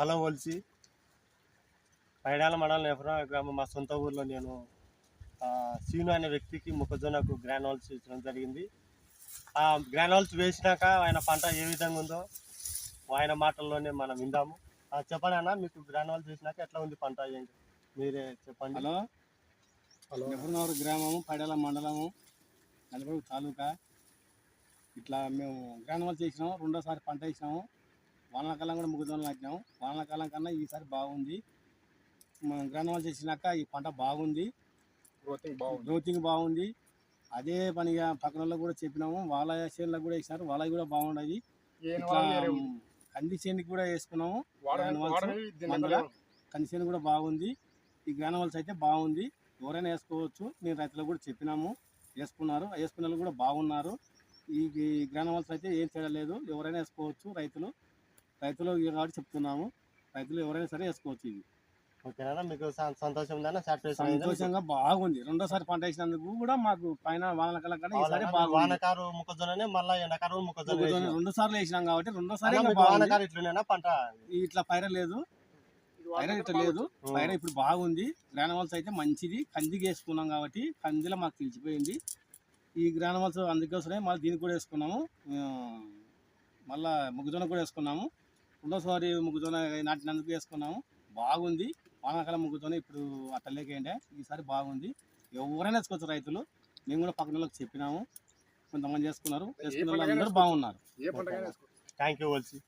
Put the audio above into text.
Hello వలిసి Paidala మండలం గ్రామం మా సొంత ఊర్లో నేను సీను అనే వ్యక్తికి మొక్కజొన్నకు గ్రానోల్స్ ఇచ్చడం జరిగింది. ఆ గ్రానోల్స్ వేసినాక ఆయన పంట ఏ విధంగా ఉందో ఆయన మాటల్లోనే మనం విందాము. చెప్పండి అన్న మీకు గ్రానోల్స్ వేసినాక ఎట్లా ఉంది పంట ఏంటి? మీరే చెప్పండి. హలో. నెహ్రూనగర్ గ్రామము పైడల మండలము నలుగురు తాలూకా. ఇట్లా మేము గ్రానవల్ చేసినాము రెండోసారి పంట వేసినాము. వానాకాలం కూడా ముగ్గుదోళ్ళు నాటినాము వానాకాలం కన్నా ఈసారి బాగుంది. మనం గ్రానవల్ చేసినాక ఈ పంట బాగుంది. గ్రోతింగ్ బాగుంది. అదే పనిగా పక్కన వాళ్ళకి కూడా చెప్పినాము. వాళ్ళ చేనులకు కూడా వేసినారు వాళ్ళకి కూడా బాగుండదు కంది చేనికి కూడా వేసుకున్నాము. కంది చేను కూడా బాగుంది. ఈ గ్రానవల్స్ అయితే బాగుంది. ఎవరైనా వేసుకోవచ్చు. నేను రైతులకు కూడా చెప్పినాము. వేసుకున్నారు. వేసుకున్న వాళ్ళు కూడా బాగున్నారు. ఈ ఈ గ్రానవల్స్ అయితే ఏం చేయలేదు ఎవరైనా వేసుకోవచ్చు రైతులు. రైతులు ఇవి కాబట్టి చెప్తున్నాము. రైతులు ఎవరైనా సరే వేసుకోవచ్చు ఇది. ఓకేనా మీకు సంతోషం సాటిస్ఫాక్షన్ సంతోషంగా బాగుంది. రెండోసారి పంట వేసినందుకు కూడా మాకు పైన వానకాలం కన్నా ఈసారి వానకారు మొక్కజొన్ననే మళ్ళీ ఎండకారు మొక్కజొన్న. రెండు సార్లు వేసినాం కాబట్టి రెండోసారి వానకారు ఇట్లునేనా పంట? ఇట్లా పైర లేదు. పైర ఇట్లా లేదు. పైన ఇప్పుడు బాగుంది. గ్రానవల్స్ అయితే మంచిది. కందికి వేసుకున్నాం కాబట్టి కందిలో మాకు తెలిసిపోయింది. ఈ గ్రానవల్స్ అందుకోసమే మళ్ళీ దీనికి కూడా వేసుకున్నాము. మళ్ళా మొక్కజొన్న కూడా వేసుకున్నాము. రెండోసారి మొక్కజొన్న నాటినందుకు వేసుకున్నాము. బాగుంది. వానాకాలం మొక్కజొన్న ఇప్పుడు అట్టలేకేంటే ఈసారి బాగుంది. ఎవరైనా వేసుకోవచ్చు రైతులు. మేము కూడా పక్కన వాళ్ళకి చెప్పినాము. కొంతమంది చేసుకున్నారు. చేసుకున్న వాళ్ళు అందరూ బాగున్నారు. Thank you వల్సి